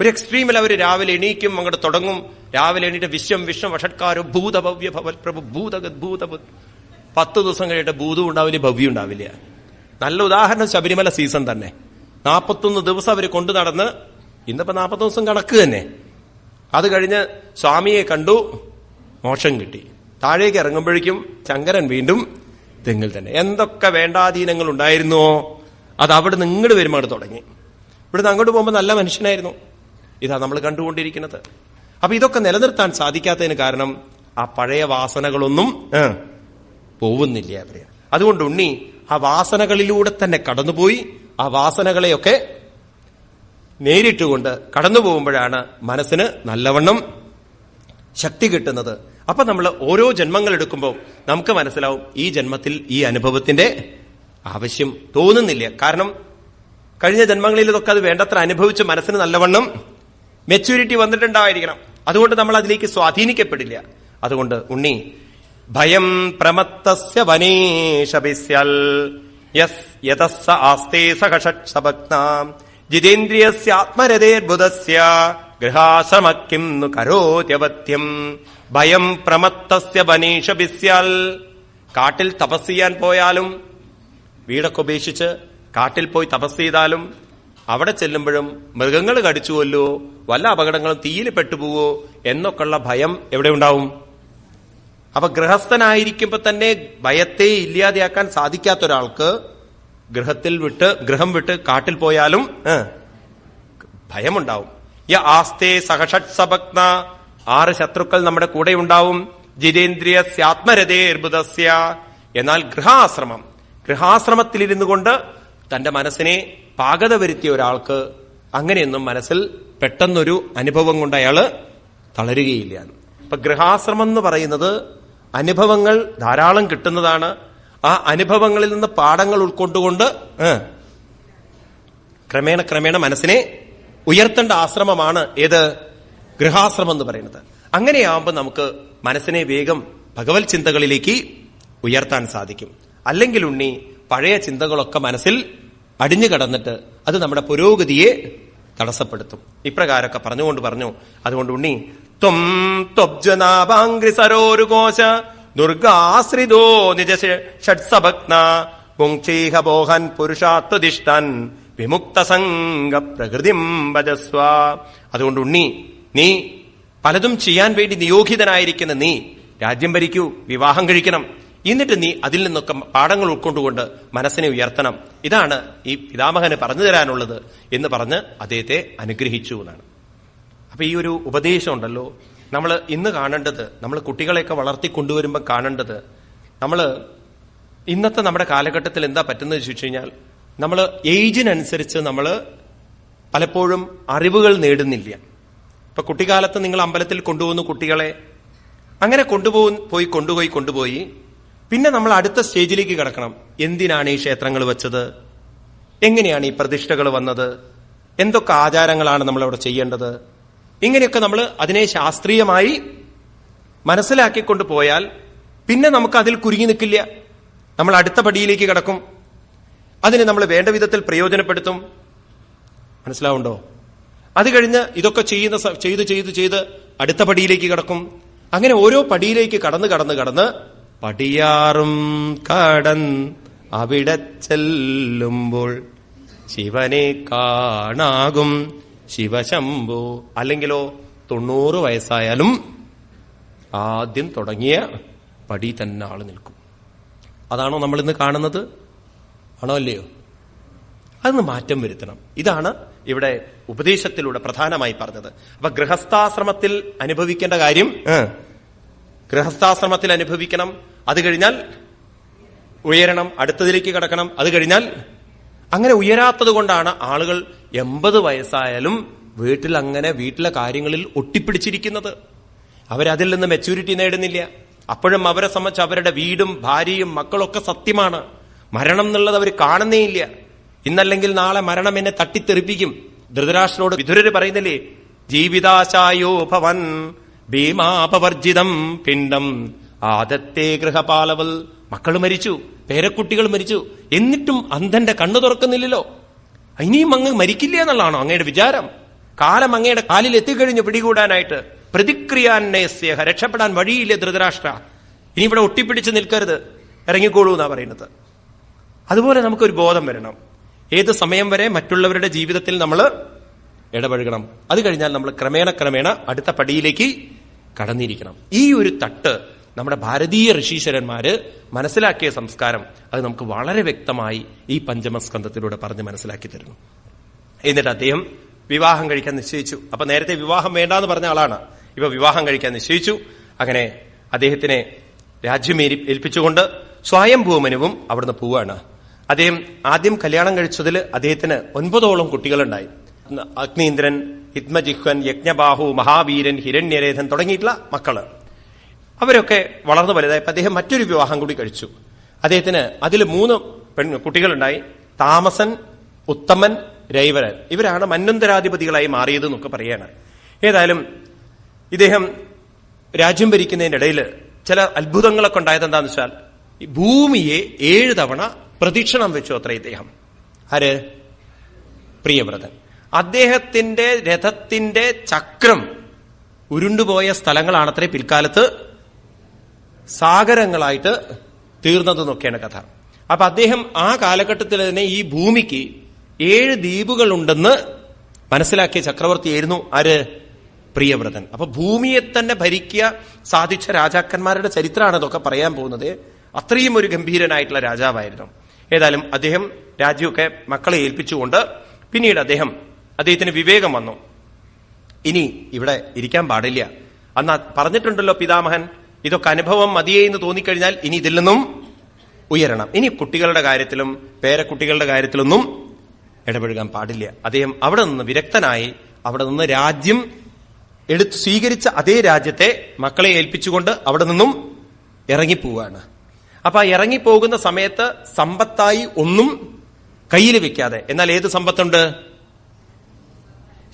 ഒരു എക്സ്ട്രീമിൽ അവർ രാവിലെ എണീക്കും അങ്ങോട്ട് തുടങ്ങും. രാവിലെ എണീറ്റ് വിശ്വം വിശ്വം വഷട്കാരോ ഭൂതഭവ്യ ഭവൽ പ്രഭു ഭൂതഗത് ഭൂതഭൂത് പത്ത് ദിവസം കഴിഞ്ഞിട്ട് ഭൂതവും ഉണ്ടാവില്ല ഭവ്യം ഉണ്ടാവില്ല. നല്ല ഉദാഹരണം ശബരിമല സീസൺ തന്നെ. നാൽപ്പത്തൊന്ന് ദിവസം അവർ കൊണ്ടു നടന്ന് ഇന്നിപ്പോ നാൽപ്പത്തി ദിവസം കണക്ക് തന്നെ. അത് കഴിഞ്ഞ് സ്വാമിയെ കണ്ടു മോക്ഷം കിട്ടി. താഴേക്ക് ഇറങ്ങുമ്പോഴേക്കും ശങ്കരൻ വീണ്ടും തെങ്ങിൽ തന്നെ. എന്തൊക്കെ വേണ്ടാധീനങ്ങൾ ഉണ്ടായിരുന്നുവോ അത് അവിടെ നിന്ന് ഇങ്ങോട്ട് വരുമ്പോൾ തുടങ്ങി. ഇവിടുന്ന് അങ്ങോട്ട് പോകുമ്പോൾ നല്ല മനുഷ്യനായിരുന്നു. ഇതാ നമ്മൾ കണ്ടുകൊണ്ടിരിക്കുന്നത്. അപ്പൊ ഇതൊക്കെ നിലനിർത്താൻ സാധിക്കാത്തതിന് കാരണം ആ പഴയ വാസനകളൊന്നും ഏ, പോകുന്നില്ല അവർ അതുകൊണ്ട് ഉണ്ണി ആ വാസനകളിലൂടെ തന്നെ കടന്നുപോയി. ആ വാസനകളെയൊക്കെ നേരിട്ടുകൊണ്ട് കടന്നു പോകുമ്പോഴാണ് മനസ്സിന് നല്ലവണ്ണം ശക്തി കിട്ടുന്നത്. അപ്പൊ നമ്മൾ ഓരോ ജന്മങ്ങൾ എടുക്കുമ്പോൾ നമുക്ക് മനസ്സിലാവും ഈ ജന്മത്തിൽ ഈ അനുഭവത്തിന്റെ ആവശ്യം തോന്നുന്നില്ല. കാരണം കഴിഞ്ഞ ജന്മങ്ങളിൽ ഇതൊക്കെ അത് വേണ്ടത്ര അനുഭവിച്ച് മനസ്സിന് നല്ലവണ്ണം മെച്യൂരിറ്റി വന്നിട്ടുണ്ടായിരിക്കണം. അതുകൊണ്ട് നമ്മൾ അതിലേക്ക് സ്വാധീനിക്കപ്പെടില്ല. അതുകൊണ്ട് ഉണ്ണി ഭയം പ്രമത്തസ്യ വനേശപിസ്യൽ യസ് യതസ്സ ആസ്തേ സഹഷക്ഷഭക്ന ജിതേന്ദ്രിയസ്യാത്മരതേർബുധസ്യ ഗൃഹാശ്രമക്കിം നു കരോത്യവത്യം ഭയം പ്രമത്തസ്യ വനേഷഭിസ്യാൽ കാട്ടിൽ തപസ് ചെയ്യാൻ പോയാലും വീടൊക്കെ ഉപേക്ഷിച്ച് കാട്ടിൽ പോയി തപസ് ചെയ്താലും അവിടെ ചെല്ലുമ്പോഴും മൃഗങ്ങൾ കടിച്ചുവല്ലോ വല്ല അപകടങ്ങളും തീയിൽ പെട്ടുപോവോ എന്നൊക്കെയുള്ള ഭയം എവിടെ ഉണ്ടാവും? അപ്പൊ ഗൃഹസ്ഥനായിരിക്കുമ്പോ തന്നെ ഭയത്തെ ഇല്ലാതെയാക്കാൻ സാധിക്കാത്ത ഒരാൾക്ക് ഗൃഹത്തിൽ വിട്ട് ഗൃഹം വിട്ട് കാട്ടിൽ പോയാലും ഭയമുണ്ടാവും. യ ആസ്തേ സഹഷട് സഭക്ന ആറ് ശത്രുക്കൾ നമ്മുടെ കൂടെ ഉണ്ടാവും. ജിതേന്ദ്രിയ സ്യാത്മരതേർബുദസ്യ എന്നാൽ ഗൃഹാശ്രമം ഗൃഹാശ്രമത്തിലിരുന്നു കൊണ്ട് തന്റെ മനസ്സിനെ പാകത വരുത്തിയ ഒരാൾക്ക് അങ്ങനെയൊന്നും മനസ്സിൽ പെട്ടെന്നൊരു അനുഭവം കൊണ്ട് അയാൾ തളരുകയില്ല. അപ്പൊ ഗൃഹാശ്രമം എന്ന് പറയുന്നത് അനുഭവങ്ങൾ ധാരാളം കിട്ടുന്നതാണ്. ആ അനുഭവങ്ങളിൽ നിന്ന് പാഠങ്ങൾ ഉൾക്കൊണ്ടുകൊണ്ട് ക്രമേണ ക്രമേണ മനസ്സിനെ ഉയർത്തേണ്ട ആശ്രമമാണ് ഏത്? ഗൃഹാശ്രമം എന്ന് പറയുന്നത്. അങ്ങനെയാവുമ്പോൾ നമുക്ക് മനസ്സിനെ വേഗം ഭഗവത് ചിന്തകളിലേക്ക് ഉയർത്താൻ സാധിക്കും. അല്ലെങ്കിൽ ഉണ്ണി പഴയ ചിന്തകളൊക്കെ മനസ്സിൽ അടിഞ്ഞു കടന്നിട്ട് അത് നമ്മുടെ പുരോഗതിയെ തടസ്സപ്പെടുത്തും. ഇപ്രകാരമൊക്കെ പറഞ്ഞുകൊണ്ട് പറഞ്ഞു. അതുകൊണ്ട് ഉണ്ണി ത്വം ത്വബ്ജനാഭാംഗ്രി ദുർഗാശ്രിതോ നിജ പുങ്ക്ഷീഹ ബോഹൻ പുരുഷാത്വതിഷ്ഠൻ വിമുക്ത സംഘ പ്രകൃതിം ഭജസ്വ. അതുകൊണ്ട് ഉണ്ണി നീ പലതും ചെയ്യാൻ വേണ്ടി നിയോഗിതനായിരിക്കുന്ന നീ രാജ്യം ഭരിക്കൂ വിവാഹം കഴിക്കണം. എന്നിട്ട് നീ അതിൽ നിന്നൊക്കെ പാഠങ്ങൾ ഉൾക്കൊണ്ടുകൊണ്ട് മനസ്സിനെ ഉയർത്തണം. ഇതാണ് ഈ പിതാമഹന് പറഞ്ഞു തരാനുള്ളത് എന്ന് പറഞ്ഞ് അദ്ദേഹത്തെ അനുഗ്രഹിച്ചു എന്നാണ്. അപ്പൊ ഈ ഒരു ഉപദേശം ഉണ്ടല്ലോ നമ്മൾ ഇന്ന് കാണേണ്ടത് നമ്മൾ കുട്ടികളെയൊക്കെ വളർത്തി കൊണ്ടുവരുമ്പോൾ കാണേണ്ടത് നമ്മൾ ഇന്നത്തെ നമ്മുടെ കാലഘട്ടത്തിൽ എന്താ പറ്റുന്നത് ചോദിച്ചു കഴിഞ്ഞാൽ നമ്മൾ ഏജിനനുസരിച്ച് നമ്മൾ പലപ്പോഴും അറിവുകൾ നേടുന്നില്ല. ഇപ്പൊ കുട്ടിക്കാലത്ത് നിങ്ങൾ അമ്പലത്തിൽ കൊണ്ടുപോകുന്ന കുട്ടികളെ അങ്ങനെ കൊണ്ടുപോകും പോയി കൊണ്ടുപോയി കൊണ്ടുപോയി പിന്നെ നമ്മൾ അടുത്ത സ്റ്റേജിലേക്ക് കിടക്കണം. എന്തിനാണ് ഈ ക്ഷേത്രങ്ങൾ വെച്ചത്? എങ്ങനെയാണ് ഈ പ്രതിഷ്ഠകൾ വന്നത്? എന്തൊക്കെ ആചാരങ്ങളാണ് നമ്മൾ അവിടെ ചെയ്യേണ്ടത്? ഇങ്ങനെയൊക്കെ നമ്മൾ അതിനെ ശാസ്ത്രീയമായി മനസ്സിലാക്കിക്കൊണ്ട് പോയാൽ പിന്നെ നമുക്ക് അതിൽ കുരുങ്ങി നിൽക്കില്ല. നമ്മൾ അടുത്ത പടിയിലേക്ക് കിടക്കും. അതിനെ നമ്മൾ വേണ്ട വിധത്തിൽ പ്രയോജനപ്പെടുത്തും. മനസ്സിലാവുണ്ടോ? അത് കഴിഞ്ഞ് ഇതൊക്കെ ചെയ്യുന്ന ചെയ്ത് ചെയ്ത് ചെയ്ത് അടുത്ത പടിയിലേക്ക് കിടക്കും. അങ്ങനെ ഓരോ പടിയിലേക്ക് കടന്ന് കടന്ന് കടന്ന് പടിയാറും കടൻ അവിടെ ചെല്ലുമ്പോൾ ശിവനെ കാണാകും. ശിവശംഭു. അല്ലെങ്കിലോ തൊണ്ണൂറ് വയസ്സായാലും ആദ്യം തുടങ്ങിയ പടി തന്നെ ആൾ നിൽക്കും. അതാണോ നമ്മൾ ഇന്ന് കാണുന്നത്? ആണോ അല്ലയോ? അതൊന്ന് മാറ്റം വരുത്തണം. ഇതാണ് ഇവിടെ ഉപദേശത്തിലൂടെ പ്രധാനമായി പറഞ്ഞത്. അപ്പൊ ഗൃഹസ്ഥാശ്രമത്തിൽ അനുഭവിക്കേണ്ട കാര്യം? ഗൃഹസ്ഥാശ്രമത്തിൽ അനുഭവിക്കണം. അത് കഴിഞ്ഞാൽ ഉയരണം അടുത്തതിലേക്ക് കിടക്കണം. അത് കഴിഞ്ഞാൽ അങ്ങനെ ഉയരാത്തത് കൊണ്ടാണ് ആളുകൾ എൺപത് വയസ്സായാലും വീട്ടിൽ അങ്ങനെ വീട്ടിലെ കാര്യങ്ങളിൽ ഒട്ടിപ്പിടിച്ചിരിക്കുന്നത്. അവരതിൽ നിന്ന് മെച്യൂരിറ്റി നേടുന്നില്ല. അപ്പോഴും അവരെ സംബന്ധിച്ച് അവരുടെ വീടും ഭാര്യയും മക്കളൊക്കെ സത്യമാണ്. മരണം എന്നുള്ളത് അവർ കാണുന്നേയില്ല. ഇന്നല്ലെങ്കിൽ നാളെ മരണം എന്നെ തട്ടിത്തെറിപ്പിക്കും. ധൃതരാഷ്ട്രോട് വിതുരര് പറയുന്നില്ലേ? ജീവിതാശായോ ഭവൻ ഭീമാപവർജിതം പിണ്ടം. ആദത്തെ ഗൃഹപാലവൽ. മക്കൾ മരിച്ചു പേരക്കുട്ടികൾ മരിച്ചു. എന്നിട്ടും അന്ധന്റെ കണ്ണു തുറക്കുന്നില്ലല്ലോ. ഇനിയും അങ്ങ് മരിക്കില്ല എന്നുള്ളതാണോ അങ്ങയുടെ വിചാരം? കാലം അങ്ങയുടെ കാലിൽ എത്തിക്കഴിഞ്ഞു പിടികൂടാനായിട്ട് പ്രതിക്രിയാന്നേഹ രക്ഷപ്പെടാൻ വഴിയില്ല ധൃതരാഷ്ട്ര. ഇനി ഇവിടെ ഒട്ടിപ്പിടിച്ച് നിൽക്കരുത്. ഇറങ്ങിക്കോളൂ എന്നാ പറയുന്നത്. അതുപോലെ നമുക്കൊരു ബോധം വരണം. ഏത് സമയം വരെ മറ്റുള്ളവരുടെ ജീവിതത്തിൽ നമ്മൾ ഇടപഴകണം. അത് കഴിഞ്ഞാൽ നമ്മൾ ക്രമേണ ക്രമേണ അടുത്ത പടിയിലേക്ക് കടന്നിരിക്കണം. ഈ ഒരു തട്ട് നമ്മുടെ ഭാരതീയ ഋഷീശ്വരന്മാര് മനസ്സിലാക്കിയ സംസ്കാരം അത് നമുക്ക് വളരെ വ്യക്തമായി ഈ പഞ്ചമസ്കന്ധത്തിലൂടെ പറഞ്ഞ് മനസ്സിലാക്കി തരുന്നു. എന്നിട്ട് അദ്ദേഹം വിവാഹം കഴിക്കാൻ നിശ്ചയിച്ചു. അപ്പൊ നേരത്തെ വിവാഹം വേണ്ടാന്ന് പറഞ്ഞ ആളാണ്. ഇപ്പൊ വിവാഹം കഴിക്കാൻ നിശ്ചയിച്ചു. അങ്ങനെ അദ്ദേഹത്തിനെ രാജ്യം ഏൽപ്പിച്ചുകൊണ്ട് സ്വയംഭൂമനുവും അവിടുന്ന് പോവാണ്. അദ്ദേഹം ആദ്യം കല്യാണം കഴിച്ചതിൽ അദ്ദേഹത്തിന് ഒൻപതോളം കുട്ടികളുണ്ടായി. അഗ്നീന്ദ്രൻ ഹിത്മജിഹ്വൻ യജ്ഞബാഹു മഹാവീരൻ ഹിരണ്യരേധൻ തുടങ്ങിയിട്ടുള്ള മക്കൾ. അവരൊക്കെ വളർന്നു വലുതായി അദ്ദേഹം മറ്റൊരു വിവാഹം കൂടി കഴിച്ചു. അദ്ദേഹത്തിന് അതിൽ മൂന്ന് പെൺ കുട്ടികളുണ്ടായി. താമസൻ ഉത്തമൻ രൈവരൻ. ഇവരാണ് മന്വന്തരാധിപതികളായി മാറിയത് എന്നൊക്കെ പറയാണ്. ഏതായാലും ഇദ്ദേഹം രാജ്യം ഭരിക്കുന്നതിനിടയിൽ ചില അത്ഭുതങ്ങളൊക്കെ ഉണ്ടായത് എന്താന്ന് വെച്ചാൽ ഭൂമിയെ ഏഴ് തവണ പ്രദക്ഷിണം വെച്ചു അത്ര ഇദ്ദേഹം. ആര്? പ്രിയവ്രതൻ. അദ്ദേഹത്തിന്റെ രഥത്തിന്റെ ചക്രം ഉരുണ്ടുപോയ സ്ഥലങ്ങളാണത്രേ പിൽക്കാലത്ത് സാഗരങ്ങളായിട്ട് തീർന്നതെന്നൊക്കെയാണ് കഥ. അപ്പൊ അദ്ദേഹം ആ കാലഘട്ടത്തിൽ തന്നെ ഈ ഭൂമിക്ക് ഏഴ് ദ്വീപുകളുണ്ടെന്ന് മനസ്സിലാക്കിയ ചക്രവർത്തിയായിരുന്നു ആര്? പ്രിയവ്രതൻ. അപ്പൊ ഭൂമിയെ തന്നെ ഭരിക്കുക സാധിച്ച രാജാക്കന്മാരുടെ ചരിത്രമാണ് ഇതൊക്കെ പറയാൻ പോകുന്നത്. അത്രയും ഒരു ഗംഭീരനായിട്ടുള്ള രാജാവായിരുന്നു. ഏതായാലും അദ്ദേഹം രാജ്യമൊക്കെ മക്കളെ ഏൽപ്പിച്ചുകൊണ്ട് പിന്നീട് അദ്ദേഹം അദ്ദേഹത്തിന് വിവേകം വന്നു. ഇനി ഇവിടെ ഇരിക്കാൻ പാടില്ല. അന്ന് പറഞ്ഞിട്ടുണ്ടല്ലോ പിതാമഹൻ ഇതൊക്കെ അനുഭവം മതിയേ എന്ന് തോന്നിക്കഴിഞ്ഞാൽ ഇനി ഇതിൽ നിന്നും ഉയരണം. ഇനി കുട്ടികളുടെ കാര്യത്തിലും പേരക്കുട്ടികളുടെ കാര്യത്തിലൊന്നും ഇടപെടുകാൻ പാടില്ല. അദ്ദേഹം അവിടെ നിന്ന് വിരക്തനായി അവിടെ നിന്ന് രാജ്യം എടുത്ത് സ്വീകരിച്ച അതേ രാജ്യത്തെ മക്കളെ ഏൽപ്പിച്ചുകൊണ്ട് അവിടെ നിന്നും ഇറങ്ങിപ്പോവാണ്. അപ്പൊ ആ ഇറങ്ങിപ്പോകുന്ന സമയത്ത് സമ്പത്തായി ഒന്നും കയ്യിൽ വെക്കാതെ എന്നാൽ ഏത് സമ്പത്തുണ്ട്?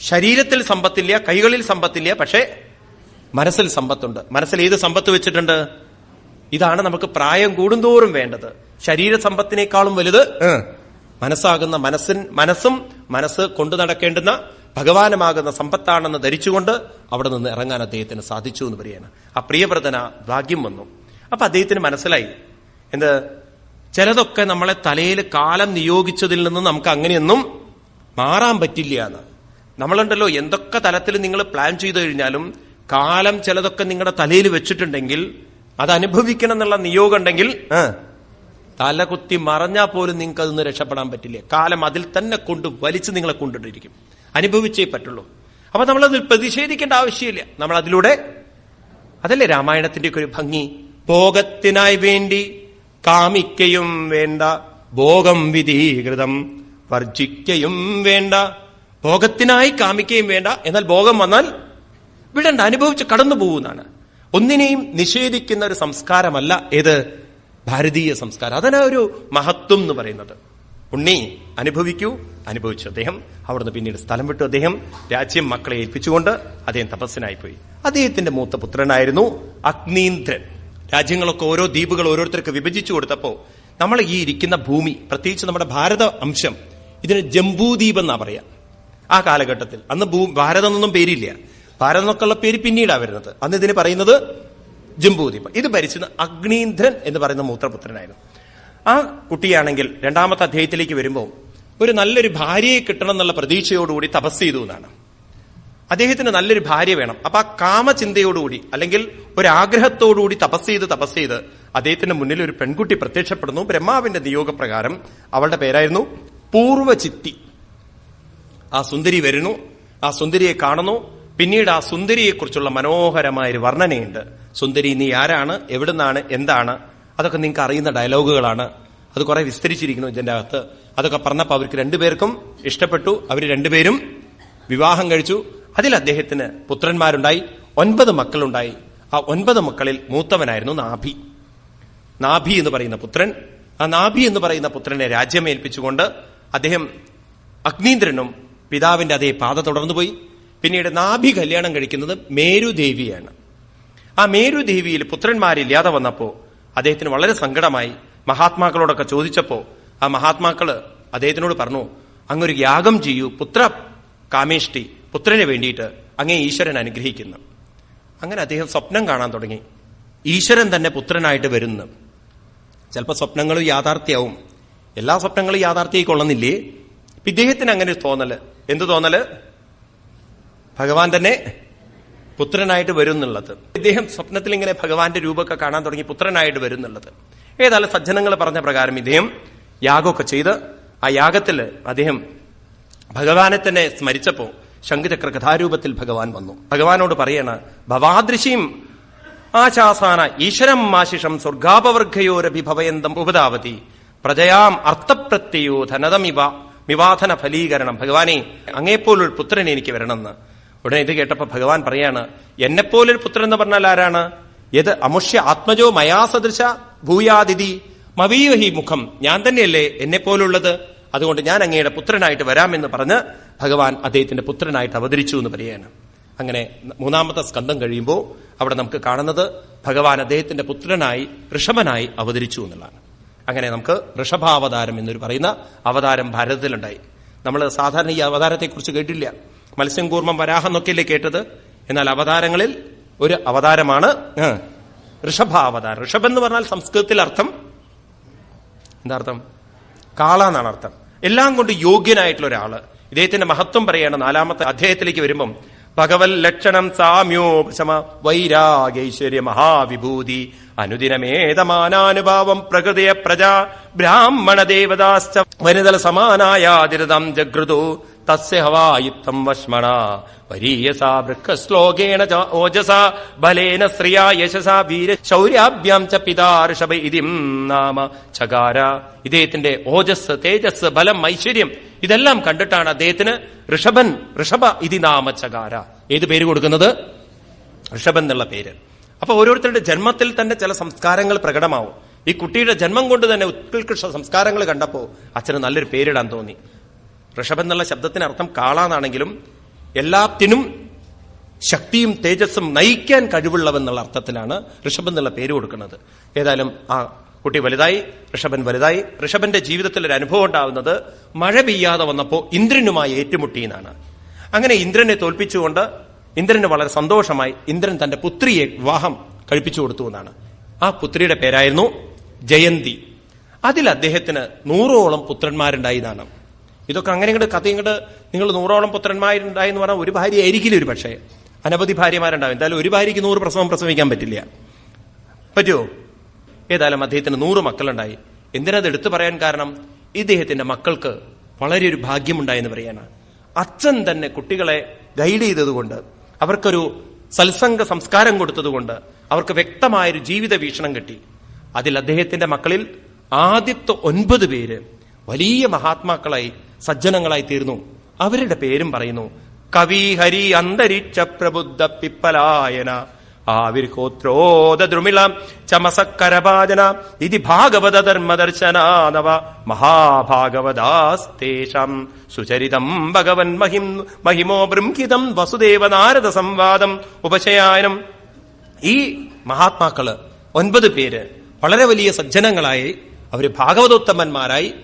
ശരീരത്തിൽ സമ്പത്തില്ല കൈകളിൽ സമ്പത്തില്ല പക്ഷേ മനസ്സിൽ സമ്പത്തുണ്ട്. മനസ്സിൽ ഏത് സമ്പത്ത് വെച്ചിട്ടുണ്ട്? ഇതാണ് നമുക്ക് പ്രായം കൂടുന്തോറും വേണ്ടത്. ശരീര സമ്പത്തിനേക്കാളും വലുത് മനസ്സാകുന്ന മനസ്സിൻ മനസ്സും മനസ്സ് കൊണ്ടു നടക്കേണ്ടുന്ന ഭഗവാനുമാകുന്ന സമ്പത്താണെന്ന് ധരിച്ചുകൊണ്ട് അവിടെ നിന്ന് ഇറങ്ങാൻ അദ്ദേഹത്തിന് സാധിച്ചു എന്ന് പറയാണ് ആ പ്രിയവ്രതന ഭാഗ്യം വന്നു. അപ്പൊ അദ്ദേഹത്തിന് മനസ്സിലായി. എന്ത്? ചിലതൊക്കെ നമ്മളെ തലയിൽ കാലം നിയോഗിച്ചതിൽ നിന്ന് നമുക്ക് അങ്ങനെയൊന്നും മാറാൻ പറ്റില്ല എന്ന്. നമ്മളുണ്ടല്ലോ എന്തൊക്കെ തലത്തിൽ നിങ്ങൾ പ്ലാൻ ചെയ്തു കഴിഞ്ഞാലും കാലം ചിലതൊക്കെ നിങ്ങളുടെ തലയിൽ വെച്ചിട്ടുണ്ടെങ്കിൽ അത് അനുഭവിക്കണം എന്നുള്ള നിയോഗം ഉണ്ടെങ്കിൽ തലകുത്തി മറഞ്ഞാൽ പോലും നിങ്ങൾക്ക് അതൊന്ന് രക്ഷപ്പെടാൻ പറ്റില്ല. കാലം അതിൽ തന്നെ കൊണ്ട് വലിച്ചു നിങ്ങളെ കൊണ്ടിട്ടിരിക്കും. അനുഭവിച്ചേ പറ്റുള്ളൂ. അപ്പൊ നമ്മളതിൽ പ്രതിഷേധിക്കേണ്ട ആവശ്യമില്ല. നമ്മൾ അതിലൂടെ അതല്ലേ രാമായണത്തിന്റെ ഒക്കെ ഒരു ഭംഗി? ഭോഗത്തിനായി വേണ്ടി കാമിക്കയും വേണ്ട ഭോഗം വിധീകൃതം വർജിക്കയും വേണ്ട ഭോഗത്തിനായി കാമിക്കുകയും വേണ്ട എന്നാൽ ഭോഗം വന്നാൽ വിടണ്ട അനുഭവിച്ച് കടന്നു പോകുന്നതാണ്. ഒന്നിനെയും നിഷേധിക്കുന്ന ഒരു സംസ്കാരമല്ല ഏത് ഭാരതീയ സംസ്കാരം. അതിനാ ഒരു മഹത്വം എന്ന് പറയുന്നത്. ഉണ്ണി അനുഭവിക്കൂ അനുഭവിച്ചു അദ്ദേഹം. അവിടുന്ന് പിന്നീട് സ്ഥലം വിട്ടു അദ്ദേഹം. രാജ്യം മക്കളെ ഏൽപ്പിച്ചുകൊണ്ട് അദ്ദേഹം തപസ്സിനായി പോയി അദ്ദേഹത്തിന്റെ മൂത്ത പുത്രനായിരുന്നു അഗ്നീന്ദ്രൻ. രാജ്യങ്ങളൊക്കെ ഓരോ ദ്വീപുകൾ ഓരോരുത്തർക്ക് വിഭജിച്ചു കൊടുത്തപ്പോ നമ്മൾ ഈ ഇരിക്കുന്ന ഭൂമി പ്രത്യേകിച്ച് നമ്മുടെ ഭാരത അംശം ഇതിന് ജംബൂദ്വീപ് എന്നാ പറയാ. ആ കാലഘട്ടത്തിൽ. അന്ന് ഭാരതം എന്നൊന്നും പേരില്ല. എന്നൊക്കെയുള്ള പേര് പിന്നീടാ വരുന്നത്. അന്ന് ഇതിന് പറയുന്നത് ജംബൂദ്വീപ് ഇത് ഭരിച്ചത് അഗ്നീന്ദ്രൻ എന്ന് പറയുന്ന മൂത്രപുത്രനായിരുന്നു. ആ കുട്ടിയാണെങ്കിൽ രണ്ടാമത്തെ അദ്ദേഹത്തിലേക്ക് വരുമ്പോൾ ഒരു നല്ലൊരു ഭാര്യയെ കിട്ടണം എന്നുള്ള പ്രതീക്ഷയോടുകൂടി തപസ് ചെയ്തു എന്നാണ്. അദ്ദേഹത്തിന് നല്ലൊരു ഭാര്യ വേണം. അപ്പൊ ആ കാമചിന്തയോടുകൂടി അല്ലെങ്കിൽ ഒരാഗ്രഹത്തോടുകൂടി തപസ് ചെയ്ത് തപസ് ചെയ്ത് അദ്ദേഹത്തിന്റെ മുന്നിൽ ഒരു പെൺകുട്ടി പ്രത്യക്ഷപ്പെടുന്നു. ബ്രഹ്മാവിന്റെ നിയോഗപ്രകാരം അവളുടെ പേരായിരുന്നു പൂർവചിത്തി ആ സുന്ദരി വരുന്നു. ആ സുന്ദരിയെ കാണുന്നു. പിന്നീട് ആ സുന്ദരിയെക്കുറിച്ചുള്ള മനോഹരമായ ഒരു വർണനയുണ്ട്. സുന്ദരി നീ ആരാണ്? എവിടുന്നാണ്? എന്താണ്? അതൊക്കെ നിങ്ങൾക്ക് അറിയുന്ന ഡയലോഗുകളാണ്. അത് കുറെ വിസ്തരിച്ചിരിക്കുന്നു ഇതിന്റെ അകത്ത്. അതൊക്കെ പറഞ്ഞപ്പോൾ അവർക്ക് രണ്ടുപേർക്കും ഇഷ്ടപ്പെട്ടു. അവർ രണ്ടുപേരും വിവാഹം കഴിച്ചു. അതിൽ അദ്ദേഹത്തിന് പുത്രന്മാരുണ്ടായി. ഒൻപത് മക്കളുണ്ടായി. ആ ഒൻപത് മക്കളിൽ മൂത്തവനായിരുന്നു നാഭി. നാഭി എന്ന് പറയുന്ന പുത്രൻ. ആ നാഭി എന്ന് പറയുന്ന പുത്രനെ രാജ്യമേൽപ്പിച്ചുകൊണ്ട് അദ്ദേഹം അഗ്നീന്ദ്രനും പിതാവിന്റെ അതേ പാത തുടർന്നുപോയി. പിന്നീട് നാഭി കല്യാണം കഴിക്കുന്നത് മേരുദേവിയാണ്. ആ മേരുദേവിയിൽ പുത്രന്മാരില്ലാതെ വന്നപ്പോൾ അദ്ദേഹത്തിന് വളരെ സങ്കടമായി. മഹാത്മാക്കളോടൊക്കെ ചോദിച്ചപ്പോ ആ മഹാത്മാക്കൾ അദ്ദേഹത്തിനോട് പറഞ്ഞു അങ്ങൊരു യാഗം ചെയ്യൂ പുത്ര കാമേഷ്ടി പുത്രന് വേണ്ടിയിട്ട് അങ്ങേ ഈശ്വരൻ അനുഗ്രഹിക്കുന്നു. അങ്ങനെ അദ്ദേഹം സ്വപ്നം കാണാൻ തുടങ്ങി. ഈശ്വരൻ തന്നെ പുത്രനായിട്ട് വരുന്നു. ചിലപ്പോൾ സ്വപ്നങ്ങൾ യാഥാർത്ഥ്യവും. എല്ലാ സ്വപ്നങ്ങളും യാഥാർത്ഥ്യമായി കൊള്ളുന്നില്ലേ ഇദ്ദേഹത്തിന് അങ്ങനെ തോന്നൽ. എന്ത് തോന്നൽ? ഭഗവാൻ തന്നെ പുത്രനായിട്ട് വരും എന്നുള്ളത് ഇദ്ദേഹം സ്വപ്നത്തിൽ ഇങ്ങനെ ഭഗവാന്റെ രൂപമൊക്കെ കാണാൻ തുടങ്ങി പുത്രനായിട്ട് വരും എന്നുള്ളത് ഏതായാലും സജ്ജനങ്ങൾ പറഞ്ഞ പ്രകാരം ഇദ്ദേഹം യാഗമൊക്കെ ചെയ്ത് ആ യാഗത്തിൽ അദ്ദേഹം ഭഗവാനെ തന്നെ സ്മരിച്ചപ്പോ ശംഖുചക്ര കഥാരൂപത്തിൽ ഭഗവാൻ വന്നു. ഭഗവാനോട് പറയണ ഭവാദൃശിയും ആശാസാന ഈശ്വരം ആശിഷം സ്വർഗാപവർഗയോരഭിഭവയന്തം ഉപതാവതി പ്രജയാം അർത്ഥപ്രത്യയോ ധനതമിവ വിവാധന ഫലീകരണം ഭഗവാനെ അങ്ങേപ്പോലൊരു പുത്രൻ എനിക്ക് വരണമെന്ന്. ഉടനെ ഇത് കേട്ടപ്പോ ഭഗവാൻ പറയാണ് എന്നെപ്പോലൊരു പുത്രൻ എന്ന് പറഞ്ഞാൽ ആരാണ്? ഏത് അമുഷ്യ ആത്മജോ മയാസദൃശ ഭൂയാതിഥി മവീവഹി മുഖം. ഞാൻ തന്നെയല്ലേ എന്നെപ്പോലുള്ളത്? അതുകൊണ്ട് ഞാൻ അങ്ങയുടെ പുത്രനായിട്ട് വരാമെന്ന് പറഞ്ഞ് ഭഗവാൻ അദ്ദേഹത്തിന്റെ പുത്രനായിട്ട് അവതരിച്ചു എന്ന് പറയാണ്. അങ്ങനെ മൂന്നാമത്തെ സ്കന്ധം കഴിയുമ്പോൾ അവിടെ നമുക്ക് കാണുന്നത് ഭഗവാൻ അദ്ദേഹത്തിന്റെ പുത്രനായി ഋഷഭനായി അവതരിച്ചു എന്നുള്ളതാണ്. അങ്ങനെ നമുക്ക് ഋഷഭാവതാരം എന്നൊരു പറയുന്ന അവതാരം ഭാരതത്തിലുണ്ടായി. നമ്മൾ സാധാരണ ഈ അവതാരത്തെക്കുറിച്ച് കേട്ടില്ല. മത്സ്യം കൂർമ്മം വരാഹം എന്നൊക്കെയല്ലേ കേട്ടത്? എന്നാൽ അവതാരങ്ങളിൽ ഒരു അവതാരമാണ് ഋഷഭാവതാരം. ഋഷഭ് എന്ന് പറഞ്ഞാൽ സംസ്കൃതത്തിൽ അർത്ഥം എന്താ അർത്ഥം? കാള എന്നാണ് അർത്ഥം. എല്ലാം കൊണ്ട് യോഗ്യനായിട്ടുള്ള ഒരാൾ. ഇദ്ദേഹത്തിന്റെ മഹത്വം പറയാണ് നാലാമത്തെ അധ്യായത്തിലേക്ക് വരുമ്പം ഭഗവൽ ലക്ഷണം സാമ്യോപശമ വൈരാഗൈശ്വര്യ മഹാവിഭൂതി അനുദിനമേതമാനാനുഭാവം പ്രകൃതിയ പ്രജാ ബ്രാഹ്മണ ദേവതാശ്ച വനിതല സമാനായാതിരതം ജഗൃതു തസ്യ ഹവായുക്തം വഷ്മണ വരീയസാ വൃക്കശ്ലോകേണ ഓജസാ ബലേന ശ്രിയാ യശസാ വീര ശൗര്യാഭ്യാം ച പിതാർഷഭ ഇതിം നാമ ചകാര ഇദ്ദേഹത്തിന്റെ ഓജസ് തേജസ് ബലം ഐശ്വര്യം ഇതെല്ലാം കണ്ടിട്ടാണ് അദ്ദേഹത്തിന് ഋഷഭൻ ഋഷഭ ഇതി നാമ ചകാര ഏത് പേര് കൊടുക്കുന്നത്? ഋഷഭൻ എന്നുള്ള പേര്. അപ്പൊ ഓരോരുത്തരുടെ ജന്മത്തിൽ തന്നെ ചില സംസ്കാരങ്ങൾ പ്രകടമാവും. ഈ കുട്ടിയുടെ ജന്മം കൊണ്ട് തന്നെ ഉത്കൃഷ്ട സംസ്കാരങ്ങൾ കണ്ടപ്പോ അച്ഛന് നല്ലൊരു പേരിടാൻ തോന്നി. ഋഷഭൻ എന്നുള്ള ശബ്ദത്തിന് അർത്ഥം കാളാന്നാണെങ്കിലും എല്ലാത്തിനും ശക്തിയും തേജസ്സും നയിക്കാൻ കഴിവുള്ളവെന്നുള്ള അർത്ഥത്തിലാണ് ഋഷഭൻ എന്നുള്ള പേര് കൊടുക്കുന്നത്. ഏതായാലും ആ കുട്ടി വലുതായി ഋഷഭൻ വലുതായി. ഋഷഭന്റെ ജീവിതത്തിൽ ഒരു അനുഭവം ഉണ്ടാവുന്നത് മഴ പെയ്യാതെ വന്നപ്പോൾ ഇന്ദ്രനുമായി ഏറ്റുമുട്ടി എന്നാണ്. അങ്ങനെ ഇന്ദ്രനെ തോൽപ്പിച്ചുകൊണ്ട് ഇന്ദ്രന് വളരെ സന്തോഷമായി ഇന്ദ്രൻ തന്റെ പുത്രിയെ വിവാഹം കഴിപ്പിച്ചു കൊടുത്തു എന്നാണ്. ആ പുത്രിയുടെ പേരായിരുന്നു ജയന്തി. അതിൽ അദ്ദേഹത്തിന് നൂറോളം പുത്രന്മാരുണ്ടായി എന്നാണ്. ഇതൊക്കെ അങ്ങനെ ഇങ്ങോട്ട് കഥ ഇങ്ങോട്ട് നിങ്ങൾ നൂറോളം പുത്രന്മാരുണ്ടായി എന്ന് പറഞ്ഞാൽ ഒരു ഭാര്യ ആയിരിക്കില്ല ഒരു പക്ഷേ. അനവധി ഭാര്യമാരുണ്ടാവും. എന്തായാലും ഒരു ഭാര്യയ്ക്ക് നൂറ് പ്രസവം പ്രസവിക്കാൻ പറ്റില്ല. പറ്റുമോ ഏതായാലും അദ്ദേഹത്തിന് നൂറ് മക്കളുണ്ടായി. എന്തിനത് എടുത്തു പറയാൻ കാരണം? ഇദ്ദേഹത്തിന്റെ മക്കൾക്ക് വളരെ ഒരു ഭാഗ്യമുണ്ടായെന്ന് പറയാണ്. അച്ഛൻ തന്നെ കുട്ടികളെ ഗൈഡ് ചെയ്തതുകൊണ്ട് അവർക്കൊരു സത്സംഗ സംസ്കാരം കൊടുത്തതുകൊണ്ട് അവർക്ക് വ്യക്തമായൊരു ജീവിത വീക്ഷണം കിട്ടി. അതിൽ അദ്ദേഹത്തിന്റെ മക്കളിൽ ആദ്യത്തെ ഒൻപത് പേര് വലിയ മഹാത്മാക്കളായി സജ്ജനങ്ങളായി തീർന്നു അവരുടെ പേരും പറയുന്നു കവി ഹരി അന്തരിച്ച പ്രബുദ്ധ പിപ്പലായന ആവിർഹോത്രോദ്രുമിളം ചമസക്കരപാചന ഇതി ഭാഗവത ധർമ്മദർശനാനവ മഹാഭാഗവതാസ്തേഷം സുചരിതം ഭഗവൻ മഹിം മഹിമോ ബൃംഹിതം വസുദേവ നാരദ സംവാദം ഉപശയായനം. ഈ മഹാത്മാക്കൾ ഒൻപത് പേര് വളരെ വലിയ സജ്ജനങ്ങളായി അവർ ഭാഗവതോത്തമന്മാരായി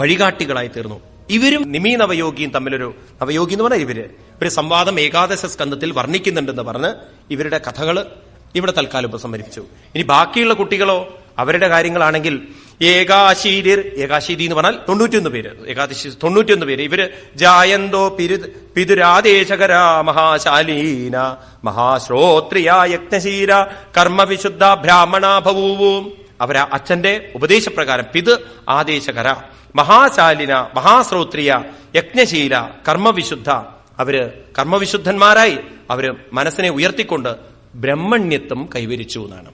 വഴികാട്ടികളായി തീർന്നു ഇവരും നിമി നവയോഗിയും തമ്മിലൊരു നവയോഗി എന്ന് പറഞ്ഞാൽ ഇവർ. ഒരു സംവാദം ഏകാദശ സ്കന്ധത്തിൽ വർണിക്കുന്നുണ്ടെന്ന് പറഞ്ഞ് ഇവരുടെ കഥകൾ ഇവിടെ തൽക്കാലം ഉപസംഹരിച്ചു ഇനി ബാക്കിയുള്ള കുട്ടികളോ അവരുടെ കാര്യങ്ങളാണെങ്കിൽ ഏകാശീരിർ ഏകാശീരി എന്ന് പറഞ്ഞാൽ തൊണ്ണൂറ്റിയൊന്ന് പേര്. ഏകാദശി തൊണ്ണൂറ്റിയൊന്ന് പേര്. ഇവർ ജായന്തോ പിരു പിതുരാദേശകര മഹാശാലീന മഹാശ്രോത്രിയ യജ്ഞശീര കർമ്മവിശുദ്ധ ബ്രാഹ്മണ ഭവൂവും അവരാ അച്ഛന്റെ ഉപദേശപ്രകാരം പിത് ആദേശകര മഹാശാലിന മഹാശ്രോത്രിയ യജ്ഞശീല കർമ്മവിശുദ്ധ. അവർ കർമ്മവിശുദ്ധന്മാരായി അവർ മനസ്സിനെ ഉയർത്തിക്കൊണ്ട് ബ്രഹ്മണ്യത്വം കൈവരിച്ചു എന്നാണ്.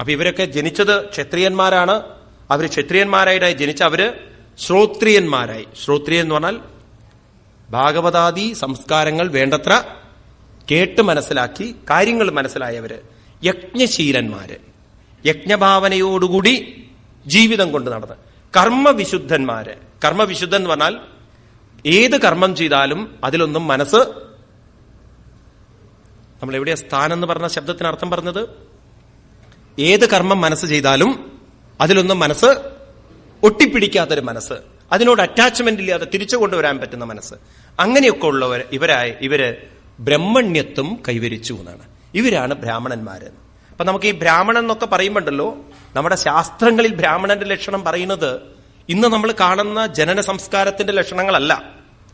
അപ്പൊ ഇവരൊക്കെ ജനിച്ചത് ക്ഷത്രിയന്മാരാണ്. അവർ ക്ഷത്രിയന്മാരായിട്ട് ജനിച്ച അവർ ശ്രോത്രിയന്മാരായി. ശ്രോത്രിയ എന്ന് പറഞ്ഞാൽ ഭാഗവതാദി സംസ്കാരങ്ങൾ വേണ്ടത്ര കേട്ട് മനസ്സിലാക്കി കാര്യങ്ങൾ മനസ്സിലായവര് യജ്ഞശീലന്മാര്. യജ്ഞഭാവനയോടുകൂടി ജീവിതം കൊണ്ട് നടന്ന്. കർമ്മവിശുദ്ധന്മാര്. കർമ്മവിശുദ്ധൻ എന്ന് പറഞ്ഞാൽ ഏത് കർമ്മം ചെയ്താലും അതിലൊന്നും മനസ്സ് നമ്മൾ എവിടെയാ സ്ഥാനം എന്ന് പറഞ്ഞ ശബ്ദത്തിന് അർത്ഥം പറഞ്ഞത്? ഏത് കർമ്മം മനസ്സ് ചെയ്താലും അതിലൊന്നും മനസ്സ് ഒട്ടിപ്പിടിക്കാത്തൊരു മനസ്സ്. അതിനോട് അറ്റാച്ച്മെന്റ് ഇല്ലാതെ തിരിച്ചു കൊണ്ടുവരാൻ പറ്റുന്ന മനസ്സ്. അങ്ങനെയൊക്കെ ഉള്ളവർ ഇവരായി ഇവർ ബ്രഹ്മണ്യത്വം കൈവരിച്ചു എന്നാണ്. ഇവരാണ് ബ്രാഹ്മണന്മാര്. അപ്പൊ നമുക്ക് ഈ ബ്രാഹ്മണൻ എന്നൊക്കെ പറയുമ്പോണ്ടല്ലോ നമ്മുടെ ശാസ്ത്രങ്ങളിൽ ബ്രാഹ്മണന്റെ ലക്ഷണം പറയുന്നത് ഇന്ന് നമ്മൾ കാണുന്ന ജനന സംസ്കാരത്തിന്റെ ലക്ഷണങ്ങളല്ല.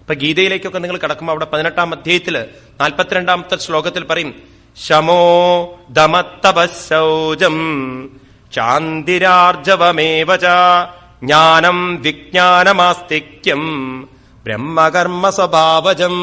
ഇപ്പൊ ഗീതയിലേക്കൊക്കെ നിങ്ങൾ കടക്കുമ്പോൾ അവിടെ പതിനെട്ടാം അധ്യായത്തിൽ നാൽപ്പത്തിരണ്ടാമത്തെ ശ്ലോകത്തിൽ പറയും ശമോ ദമത്തപൗജം ചാന്തിരാർജവമേവച ജ്ഞാനം വിജ്ഞാനമാസ്തിക്യം ബ്രഹ്മകർമ്മ സ്വഭാവജം.